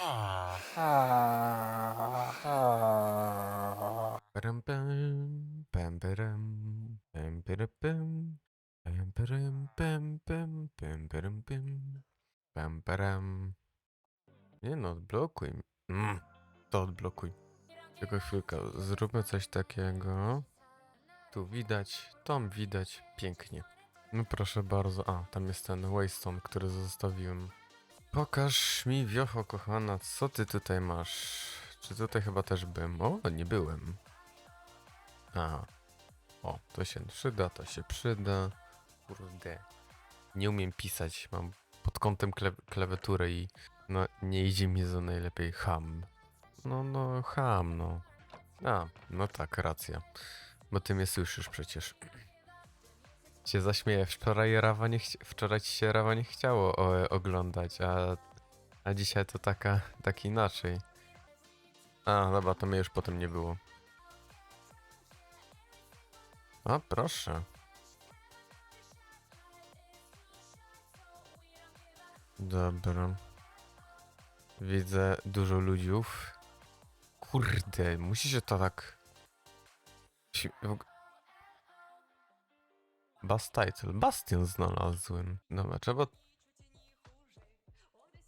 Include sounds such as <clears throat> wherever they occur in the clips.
Pam. Nie no, odblokuj. Mm, to odblokuj. Tylko chwilkę, zróbmy coś takiego. Tu widać, tam widać, pięknie. No proszę bardzo, a tam jest ten Waystone, który zostawiłem. Pokaż mi, wiocho kochana, co ty tutaj masz? Czy tutaj chyba też byłem? O, nie byłem. A. O, to się przyda, to się przyda. Kurde. Nie umiem pisać, mam pod kątem kle klawiaturę i no nie idzie mi za najlepiej ham. No, no, ham, no. A, no tak, racja. Bo ty mnie słyszysz przecież. Cię zaśmieję. Wczoraj, Rawa nie chci- wczoraj ci się Rawa nie chciało o, oglądać, a, a dzisiaj to taka, tak inaczej. A, dobra, to mnie już potem nie było. O, proszę. Dobra. Widzę dużo ludziów. Kurde, musi się to tak... Bas title. Bastion znalazłem. Dobra, trzeba...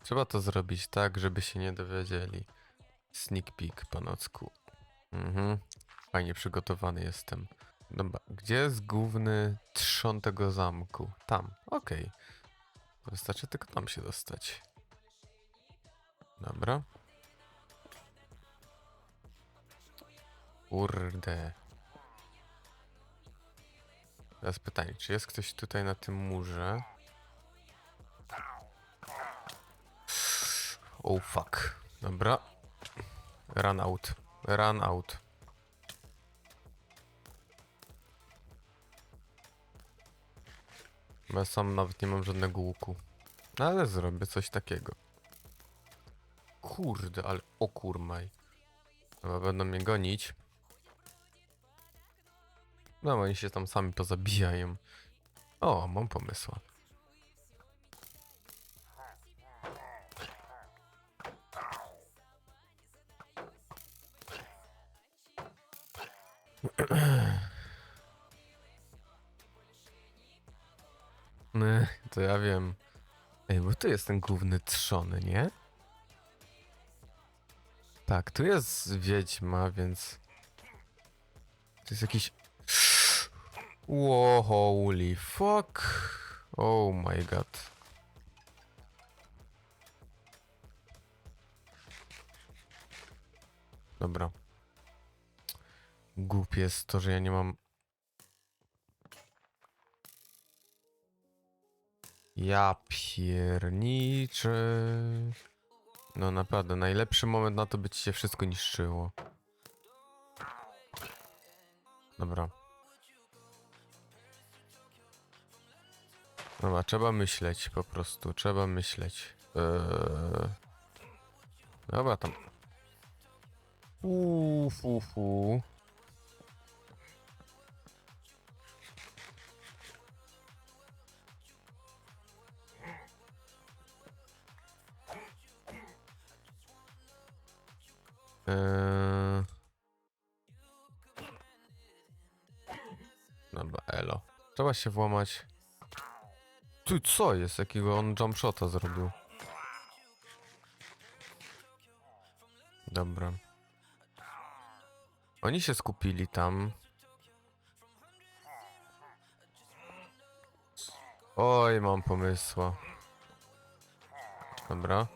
Trzeba to zrobić tak, żeby się nie dowiedzieli. Sneak peek, panocku. Mhm. Fajnie przygotowany jestem. Dobra, gdzie jest główny trzon tego zamku? Tam, okej. Wystarczy tylko tam się dostać. Dobra. Kurde. Teraz pytanie, czy jest ktoś tutaj na tym murze? Oh fuck. Dobra. Run out. Run out. Ja sam nawet nie mam żadnego łuku. No ale zrobię coś takiego. Kurde, ale o kurmaj. Chyba będą mnie gonić. No, oni się tam sami pozabijają. O, mam pomysła. Nie, to ja wiem. Ej, bo tu jest ten główny trzony, nie? Tak, tu jest wiedźma, więc... To jest jakiś... Wow, holy fuck. Oh my god. Dobra. Głupie jest to, że ja nie mam... Ja pierniczę. No naprawdę, najlepszy moment na to, by ci się wszystko niszczyło. Dobra. Dobra, trzeba myśleć po prostu, trzeba myśleć. Eee... Dobra, tam. Uuu, fu, fu. Eee... Dobra, elo. Trzeba się włamać. Ty, co jest? Jakiego on jump shota zrobił? Dobra. Oni się skupili tam. Oj, mam pomysła. Dobra.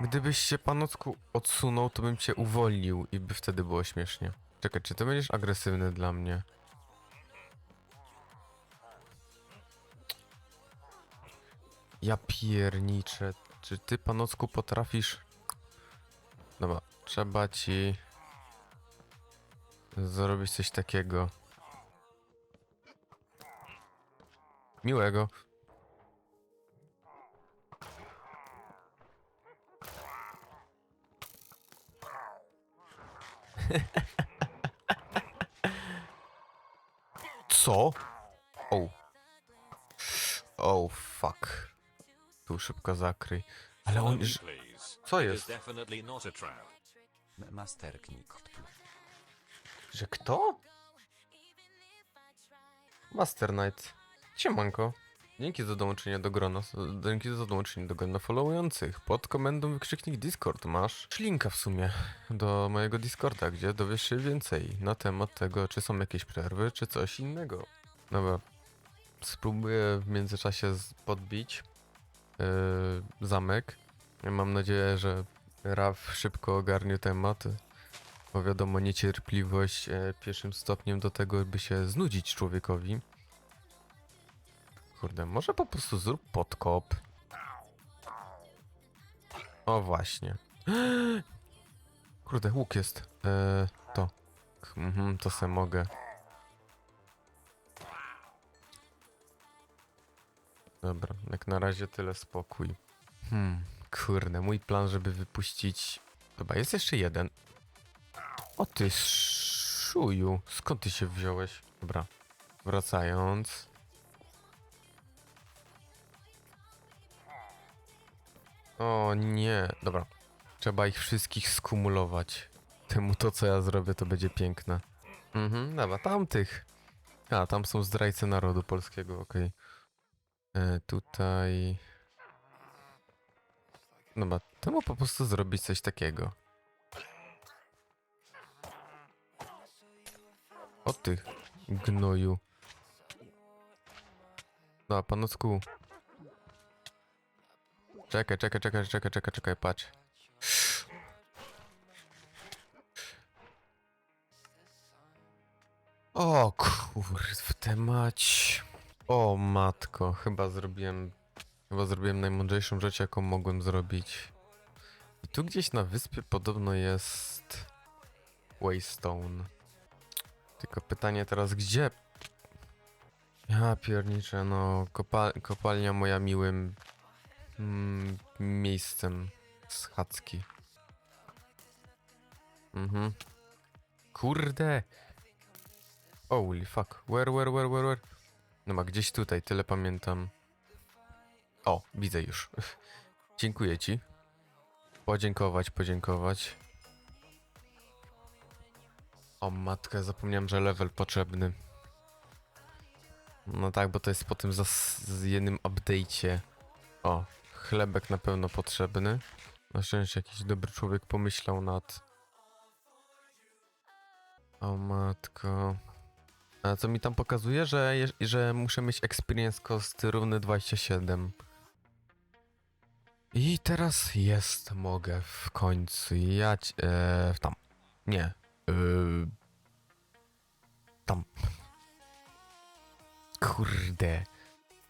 Gdybyś się panocku odsunął, to bym cię uwolnił i by wtedy było śmiesznie. Czekaj, czy ty będziesz agresywny dla mnie? Ja pierniczę. Czy ty, panocku, potrafisz... Dobra, trzeba ci... Zrobić coś takiego. Miłego. <laughs> Co? O. Oh fuck. Tu szybko zakryj. Ale on... Co jest? Masterknik. Że kto? Master Knight. Siemanko. Dzięki za dołączenie do grona. Dzięki za dołączenie do grona followujących. Pod komendą wykrzyknik Discord masz linka w sumie do mojego Discorda, gdzie dowiesz się więcej na temat tego, czy są jakieś przerwy, czy coś innego. Dobra. Spróbuję w międzyczasie podbić yy, zamek. Mam nadzieję, że Raf szybko ogarnie temat. Bo wiadomo, niecierpliwość e, pierwszym stopniem do tego, by się znudzić człowiekowi. Kurde, może po prostu zrób podkop. O właśnie. <gasps> Kurde, łuk jest. E, to. Mhm, to se mogę. Dobra, jak na razie tyle spokój. Hmm, kurde, mój plan, żeby wypuścić... Chyba jest jeszcze jeden. O ty szuju, skąd ty się wziąłeś? Dobra, wracając. O nie, dobra. Trzeba ich wszystkich skumulować. Temu to, co ja zrobię, to będzie piękne. Mhm, dobra, tamtych. A, tam są zdrajcy narodu polskiego, okej. E, Tutaj... Dobra, temu po prostu zrobić coś takiego. O ty, gnoju. No, panocku. Czekaj, czekaj, czekaj, czekaj, czekaj, czekaj, patrz. O kurwa, mać. O matko, chyba zrobiłem, chyba zrobiłem najmądrzejszą rzecz, jaką mogłem zrobić. I tu gdzieś na wyspie podobno jest Waystone. Tylko pytanie teraz, gdzie? Ja pierniczę, no, kopa kopalnia moja miłym mm, miejscem z Hacki. Mhm. Kurde! Holy fuck, where, where, where, where, where? No ma gdzieś tutaj, tyle pamiętam. O, widzę już. <laughs> Dziękuję ci. Podziękować, podziękować. O matkę, zapomniałem, że level potrzebny. No tak, bo to jest po tym z jednym update'cie. O, chlebek na pewno potrzebny. Na szczęście jakiś dobry człowiek pomyślał nad... O matko. A co mi tam pokazuje? Że, że muszę mieć experience cost równy 27. I teraz jest, mogę w końcu jać... E, tam. Nie. Yy... Tam. Kurde.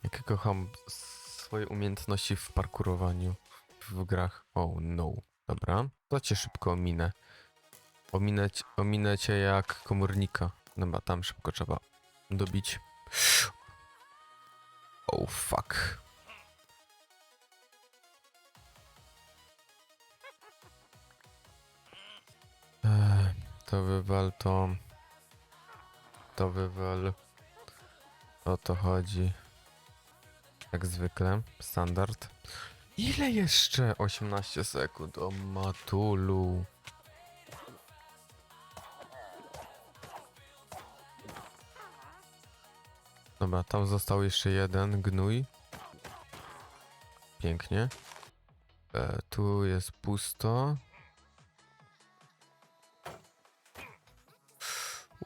Jak kocham swoje umiejętności w parkurowaniu w grach. Oh no. Dobra. To cię szybko ominę. Ominę, ominę cię jak komornika. Dobra, tam szybko trzeba dobić. Oh fuck. To wywal to. To wywal. O to chodzi. Jak zwykle, standard. Ile jeszcze? 18 sekund. O matulu. Dobra, tam został jeszcze jeden gnój. Pięknie. E, tu jest pusto.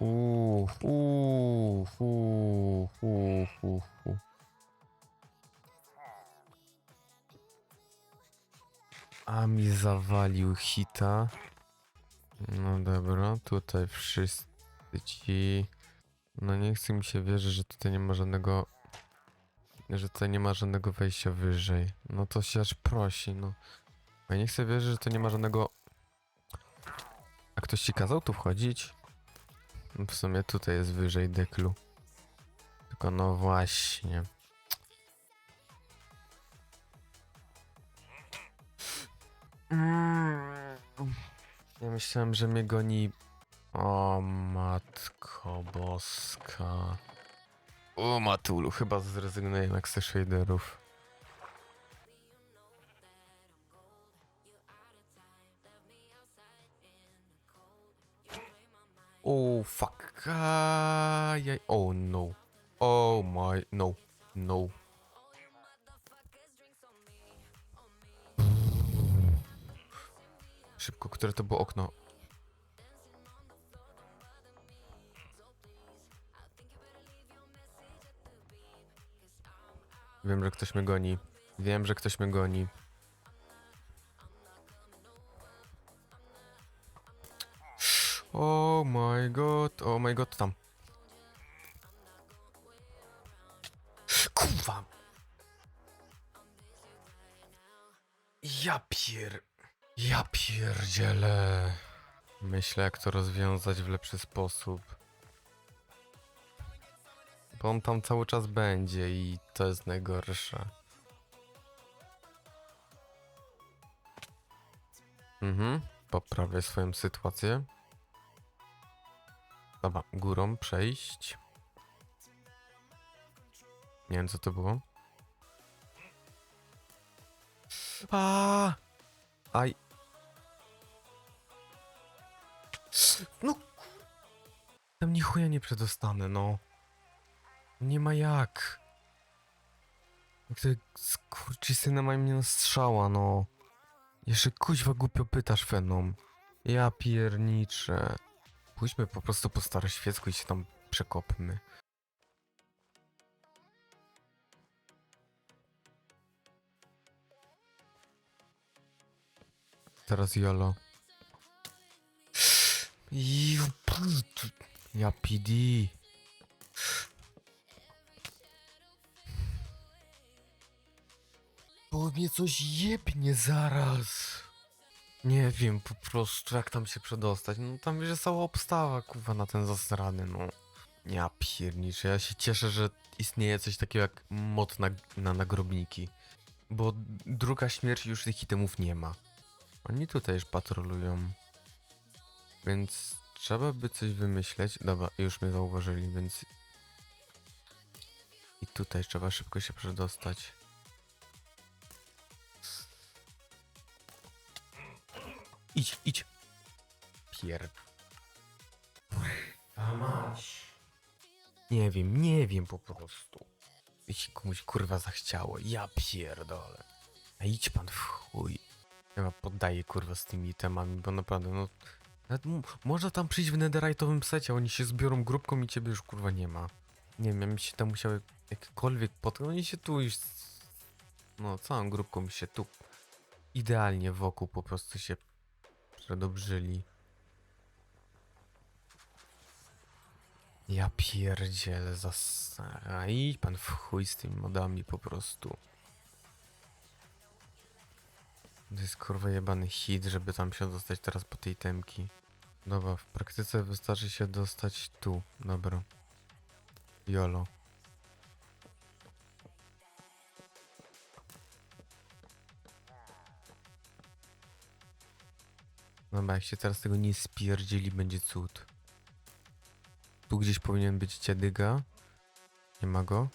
Uuu, uuu, uuu, uuu, uuu, A mi zawalił hita. No dobra, tutaj wszyscy ci. No nie chce mi się wierzyć, że tutaj nie ma żadnego. Że tutaj nie ma żadnego wejścia wyżej. No to się aż prosi, no. Ja nie chcę wierzyć, że to nie ma żadnego. A ktoś ci kazał tu wchodzić? No W sumie tutaj jest wyżej deklu. Tylko no właśnie. Myślałem, że mnie goni. O matko boska. O Matulu, chyba zrezygnuję jednak ze shaderów. Oh fuck. Ajaj. Oh no. Oh my. No. No. Szybko, które to było okno? Wiem, że ktoś mnie goni. Wiem, że ktoś mnie goni. Oh my god, oh my god, tam. Kurwa! Ja pier... Ja pierdzielę. Myślę, jak to rozwiązać w lepszy sposób. Bo on tam cały czas będzie i to jest najgorsze. Mhm, poprawię swoją sytuację. Dobra, górą przejść. Nie wiem, co to było. A! Aj. No. Tam ni chuja nie przedostanę, no. Nie ma jak. Jak te skurczysyny mają mnie na strzała, no. Jeszcze kuźwa głupio pytasz, Fenom. Ja pierniczę. Pójdźmy po prostu po staroświecku i się tam przekopmy. Teraz Jolo. Ja PD. Bo mnie coś jebnie zaraz. Nie wiem po prostu jak tam się przedostać. No tam jest cała obstawa kurwa na ten zasrany, no. Ja pierniczę, ja się cieszę, że istnieje coś takiego jak mod na, na nagrobniki. Bo druga śmierć już tych itemów nie ma. Oni tutaj już patrolują. Więc trzeba by coś wymyśleć. Dobra, już mnie zauważyli, więc... I tutaj trzeba szybko się przedostać. Idź, idź. Pier... A mać. Nie wiem, nie wiem po prostu. Jeśli komuś kurwa zachciało, ja pierdolę. A idź pan w chuj. Ja poddaję kurwa z tymi temami, bo naprawdę no... Nawet m- można tam przyjść w netherite'owym secie, oni się zbiorą grupką i ciebie już kurwa nie ma. Nie wiem, ja bym się tam musiał jak- jakkolwiek potknąć, oni się tu już... No, całą grupką się tu... Idealnie wokół po prostu się przedobrzyli. Ja pierdzielę zas... A idź pan w chuj z tymi modami po prostu. To jest kurwa jebany hit, żeby tam się dostać teraz po tej temki. Dobra, w praktyce wystarczy się dostać tu. Dobra. Jolo. Dobra, jak się teraz tego nie spierdzieli, będzie cud. Tu gdzieś powinien być dziadyga. Nie ma go.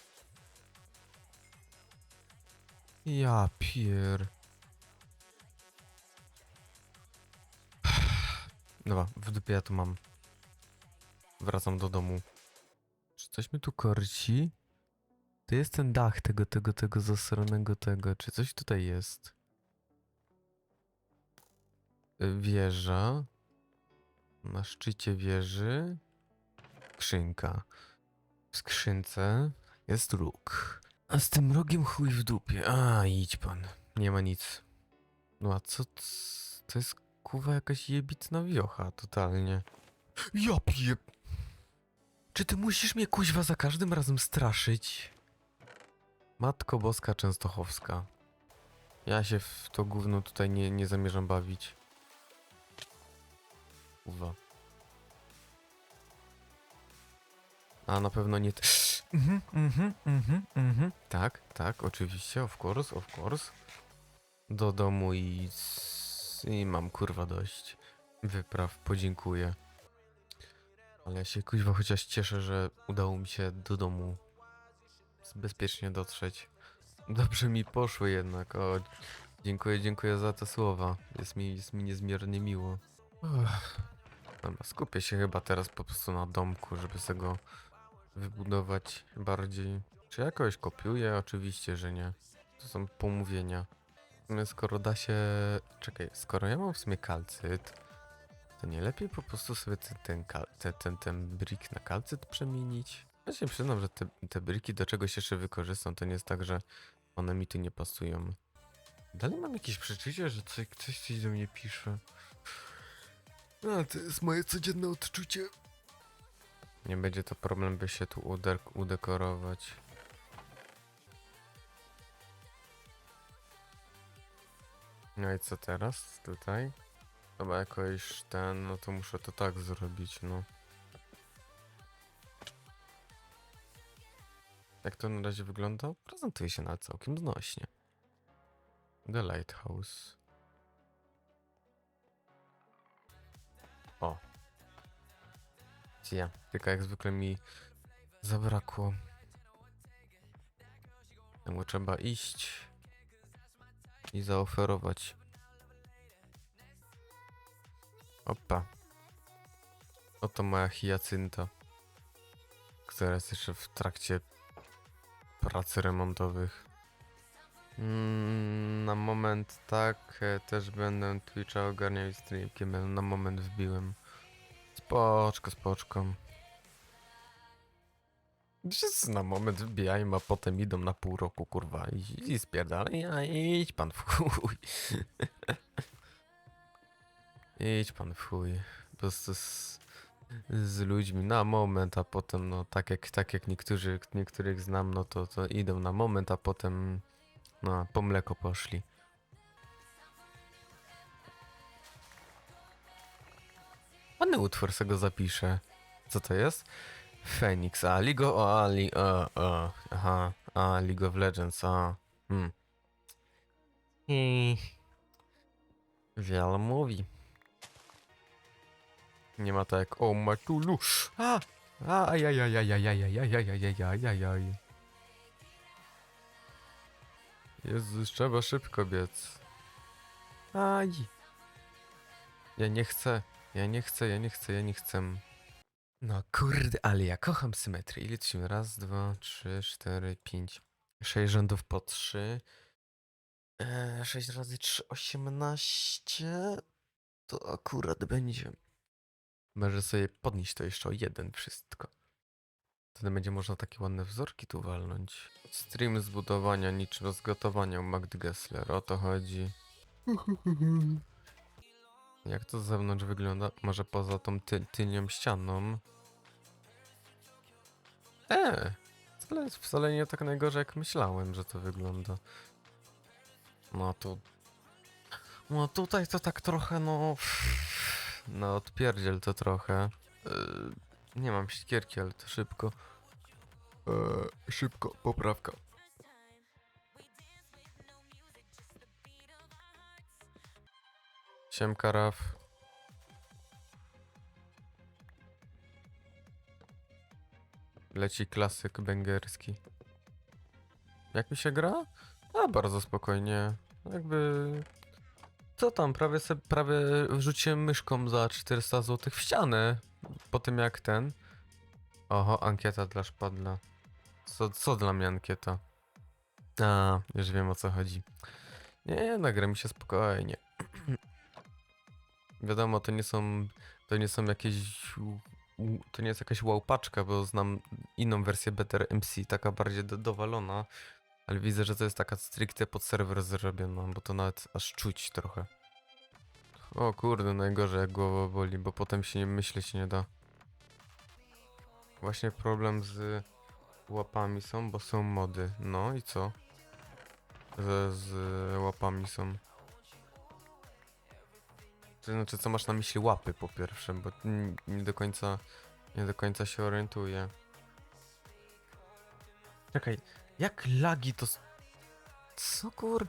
Ja pier... Dobra, w dupie ja to mam. Wracam do domu. Czy coś mi tu korci? To jest ten dach tego, tego, tego zasranego tego. Czy coś tutaj jest? Y, Wieża. Na szczycie wieży. Skrzynka. W skrzynce jest róg. A z tym rogiem chuj w dupie. A, idź pan. Nie ma nic. No a co? To jest kurwa jakaś jebitna wiocha, totalnie. Ja pie... Czy ty musisz mnie kuźwa za każdym razem straszyć? Matko Boska Częstochowska. Ja się w to gówno tutaj nie, nie zamierzam bawić. Uwa. A na pewno nie. Mhm, mhm, mhm, mhm. Tak, tak, oczywiście, of course, of course. Do domu i. I mam kurwa dość. Wypraw, podziękuję. Ale ja się kuźwa chociaż cieszę, że udało mi się do domu bezpiecznie dotrzeć. Dobrze mi poszło jednak, o. Dziękuję, dziękuję za te słowa. Jest mi, jest mi niezmiernie miło. Uff. Skupię się chyba teraz po prostu na domku, żeby sobie go wybudować bardziej. Czy jakoś kopiuję? Oczywiście, że nie. To są pomówienia. Sumie skoro da się... Czekaj, skoro ja mam w sumie kalcyt, to nie lepiej po prostu sobie ten, ten, ten, ten, ten brick na kalcyt przemienić? Ja się przyznam, że te, te briki do czegoś jeszcze wykorzystam. To nie jest tak, że one mi tu nie pasują. Dalej mam jakieś przeczucie, że coś, ktoś coś do mnie pisze. A, to jest moje codzienne odczucie. Nie będzie to problem, by się tu ude- udekorować. No i co teraz? Tutaj? Chyba jakoś ten, no to muszę to tak zrobić, no. Jak to na razie wygląda? Prezentuje się na całkiem znośnie. The Lighthouse. O. Ja, tylko jak zwykle mi zabrakło. Temu trzeba iść i zaoferować. Opa. Oto moja hiacynta, która jest jeszcze w trakcie prac remontowych. Mm, na moment tak, e, też będę Twitcha ogarniał i streamkiem, na moment wbiłem. Spoczko, spoczko. Na moment wbijają, a potem idą na pół roku, kurwa, i, i spierdalaj, ja idź pan w chuj. <laughs> idź pan w chuj. Po prostu z, z ludźmi na moment, a potem, no, tak jak, tak jak niektórzy, niektórych znam, no to, to idą na moment, a potem, no, po mleko poszli. Ładny utwór se go zapiszę. Co to jest? Phoenix, a League of... A, li, a, a, aha, a, League of Legends, a, hmm. I... Wiele mówi. Nie ma tak o matulu. A! A, ajajajajajajajajajajajajajaj. Jezus, trzeba szybko biec. Aj. Ja nie chcę, ja nie chcę, ja nie chcę, ja nie chcę. No kurde, ale ja kocham symetrię. Ile? Raz, dwa, trzy, cztery, pięć. Sześć rzędów po trzy. Eee, sześć razy trzy, osiemnaście. To akurat będzie. Może sobie podnieść to jeszcze o jeden wszystko. Wtedy będzie można takie ładne wzorki tu walnąć. Stream z budowania niczym z gotowania u Magdy Gessler. O to chodzi. <laughs> Jak to z zewnątrz wygląda? Może poza tą ty tylnią ścianą? E, wcale, wcale nie tak najgorzej jak myślałem, że to wygląda. No tu... No tutaj to tak trochę no... No odpierdziel to trochę. Yy, nie mam siekierki, ale to szybko. Eee, szybko, poprawka. Siemka Raf. Leci klasyk węgierski. Jak mi się gra? A, bardzo spokojnie. Jakby... Co tam, prawie, se, prawie wrzuciłem myszką za 400 zł w ścianę. Po tym jak ten... Oho, ankieta dla szpadla. Co, co dla mnie ankieta? A, już wiem o co chodzi. Nie, nagra mi się spokojnie. Wiadomo, to nie są, to nie są jakieś, to nie jest jakaś wow paczka, bo znam inną wersję Better MC, taka bardziej do, dowalona, ale widzę, że to jest taka stricte pod serwer zrobiona, bo to nawet aż czuć trochę. O kurde, najgorzej jak głowa boli, bo potem się nie myśleć nie da. Właśnie problem z łapami są, bo są mody. No i co? Że z łapami są. To znaczy, co masz na myśli łapy po pierwsze, bo nie do końca, nie do końca się orientuję. Czekaj, jak lagi to... Co kur...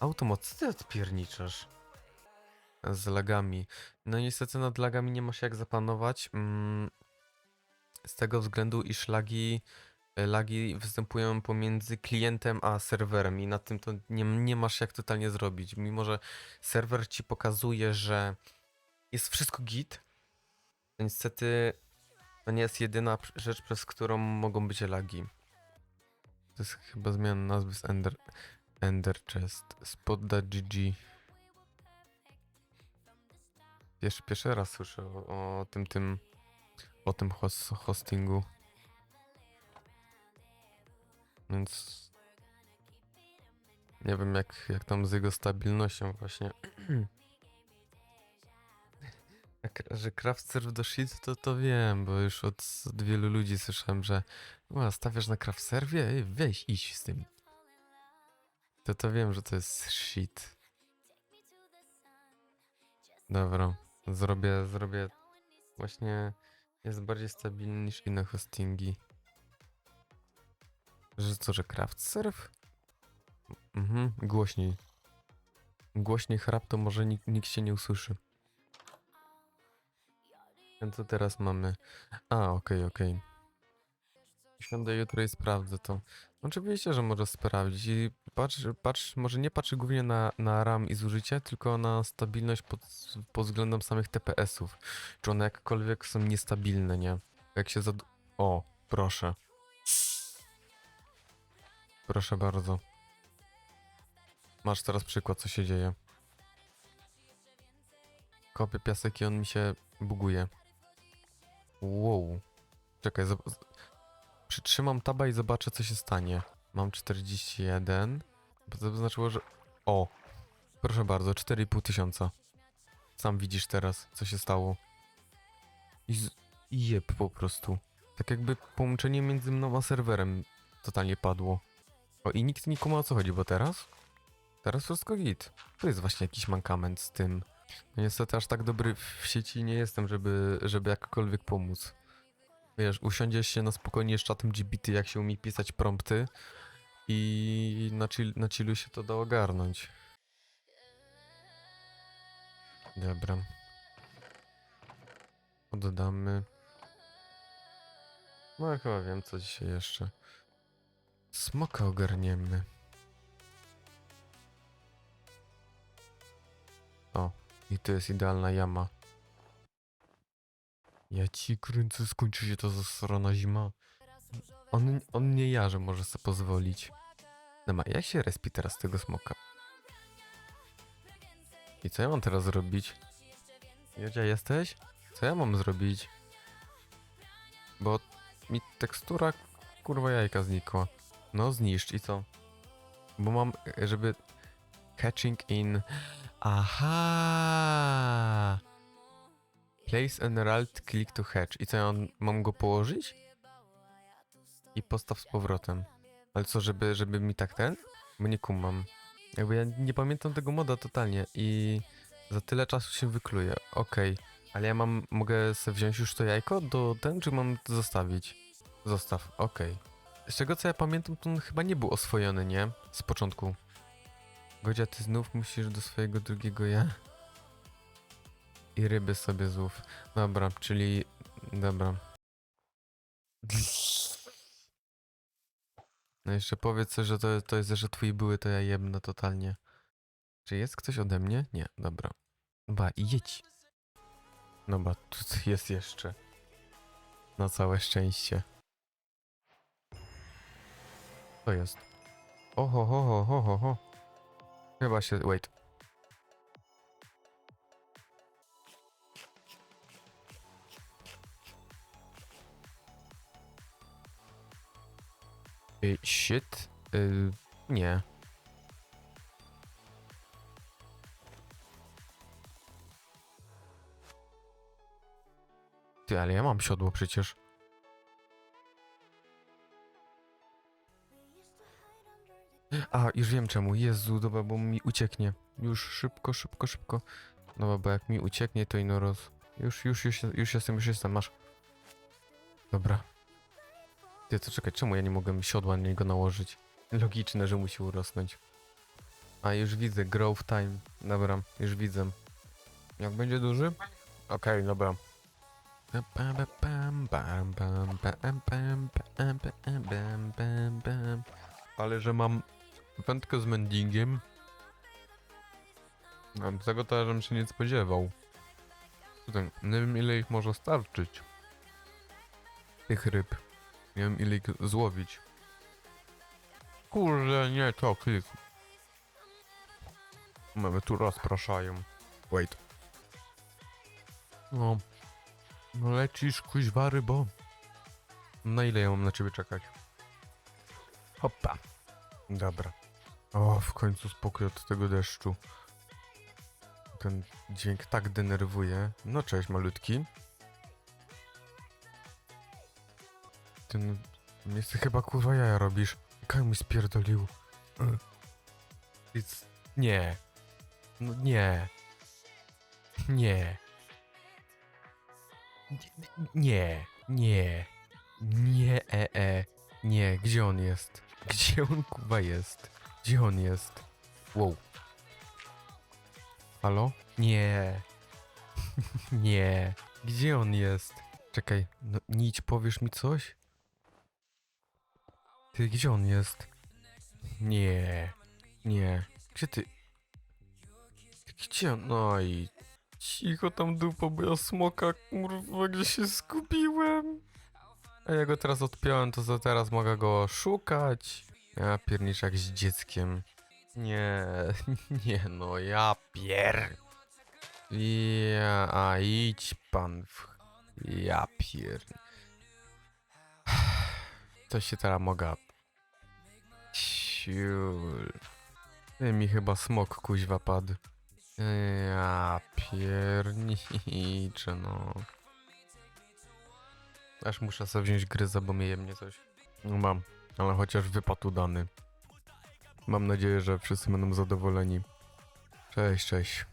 Automat, ty odpierniczasz? Z lagami. No niestety nad lagami nie ma się jak zapanować. Mm, z tego względu, iż lagi lagi występują pomiędzy klientem a serwerem i na tym to nie, nie masz jak totalnie zrobić. Mimo, że serwer ci pokazuje, że jest wszystko git, to niestety to nie jest jedyna rzecz, przez którą mogą być lagi. To jest chyba zmiana nazwy z Ender, Ender Chest. Spot.gg Pierwszy, pierwszy raz słyszę o, o tym, tym, o tym hos, hostingu. Więc nie wiem jak, jak tam z jego stabilnością właśnie. <clears throat> Że serve do shit, to to wiem, bo już od, od wielu ludzi słyszałem, że o, stawiasz na craft serwie? Ej, Weź, idź z tym. To to wiem, że to jest shit. Dobra, zrobię, zrobię. Właśnie jest bardziej stabilny niż inne hostingi. Że co, że craft serve? Mhm, głośniej. Głośniej chrap, to może nikt, nikt się nie usłyszy. Co teraz mamy? A, okej, okej. Siądę jutro i sprawdzę to. Oczywiście, że może sprawdzić i patrz, patrz może nie patrz głównie na, na RAM i zużycie, tylko na stabilność pod, pod względem samych TPS-ów. Czy one jakkolwiek są niestabilne, nie? Jak się zad... O, proszę. Proszę bardzo. Masz teraz przykład, co się dzieje. Kopię piasek i on mi się buguje. Wow. Czekaj, przytrzymam taba i zobaczę, co się stanie. Mam 41. Bo to by znaczyło, że... O! Proszę bardzo, 4,5 tysiąca. Sam widzisz teraz, co się stało. I z... jeb po prostu. Tak jakby połączenie między mną a serwerem totalnie padło. O, i nikt nie kuma o co chodzi, bo teraz? Teraz wszystko git. To jest właśnie jakiś mankament z tym. No niestety aż tak dobry w sieci nie jestem, żeby, żeby jakkolwiek pomóc. Wiesz, usiądziesz się na spokojnie z czatem GBT, jak się umie pisać prompty i na, chill, na chillu się to da ogarnąć. Dobra. Oddamy. No ja chyba wiem, co dzisiaj jeszcze. Smoka ogarniemy. O, i to jest idealna jama. Ja ci kręcę, skończy się to zasrana zima. On, on nie ja, że może sobie pozwolić. Dobra, jak się respi teraz tego smoka? I co ja mam teraz zrobić? Jodzia, jesteś? Co ja mam zrobić? Bo mi tekstura kurwa jajka znikła. No zniszcz i co? Bo mam, e, żeby... Catching in... Aha! Place an alt click to hatch. I co, ja mam- go położyć? I postaw z powrotem. Ale co, żeby, żeby mi tak ten? Bo nie kumam. Jakby ja nie pamiętam tego moda totalnie i za tyle czasu się wykluje. Okej, ale ja mam, mogę sobie wziąć już to jajko do ten, czy mam zostawić? Zostaw, okej. Z czego co ja pamiętam, to on chyba nie był oswojony, nie? Z początku. Godzia, ty znów musisz do swojego drugiego ja. I ryby sobie złów. Dobra, czyli... Dobra. No jeszcze powiedz że to, to jest, że twój były, to ja jebnę totalnie. Czy jest ktoś ode mnie? Nie, dobra. Ba, jedź. Dobra, tu jest jeszcze. Na całe szczęście. To jest. Oho, ho, ho, ho, ho, ho. Chyba się... Wait. Y, shit? Y, nie. Ty, ale ja mam siodło przecież. A, już wiem czemu. Jezu, dobra, bo mi ucieknie. Już szybko, szybko, szybko. Dobra, bo jak mi ucieknie, to ino roz. Już, już, już, już jestem, już jestem, masz. Dobra. Ty, co czekaj, czemu ja nie mogę siodła na niego nałożyć? Logiczne, że musi urosnąć. A, już widzę, growth time. Dobra, już widzę. Jak będzie duży? Okej, okay, dobra. Ale że mam wędkę z mendingiem. A tego to żebym się nie spodziewał. Nie wiem ile ich może starczyć. Tych ryb. Nie wiem ile ich złowić. Kurde, nie to klik. Mamy tu rozpraszają. Wait. No. No lecisz, kuźwa rybo. Na ile ja mam na ciebie czekać? Hoppa. Dobra. O, w końcu spokój od tego deszczu. Ten dźwięk tak denerwuje. No cześć, malutki. Ten... Nie chcę chyba kurwa jaja robisz. Jak mi spierdolił. It's... Nie. No nie. Nie. Nie. Nie. Nie, e, e. Nie, gdzie on jest? Gdzie on kurwa jest? Gdzie on jest? Wow. Halo? Nie. <laughs> Nie. Gdzie on jest? Czekaj, no nić, powiesz mi coś? Ty, gdzie on jest? Nie. Nie. Gdzie ty? Gdzie on? No i... Cicho tam dupo, bo ja smoka, kurwa, gdzie się skupiłem. A ja go teraz odpiąłem, to co teraz mogę go szukać? Ja pierniczę jak z dzieckiem. Nie, <laughs> nie no, ja pier... Ja, a idź pan w... Ja pier... To się teraz mogę... Ciul... Ty mi chyba smok kuźwa padł. Ja pierniczę no. Aż muszę sobie wziąć gryza, bo mnie coś. No mam, ale chociaż wypadł udany. Mam nadzieję, że wszyscy będą zadowoleni. Cześć, cześć.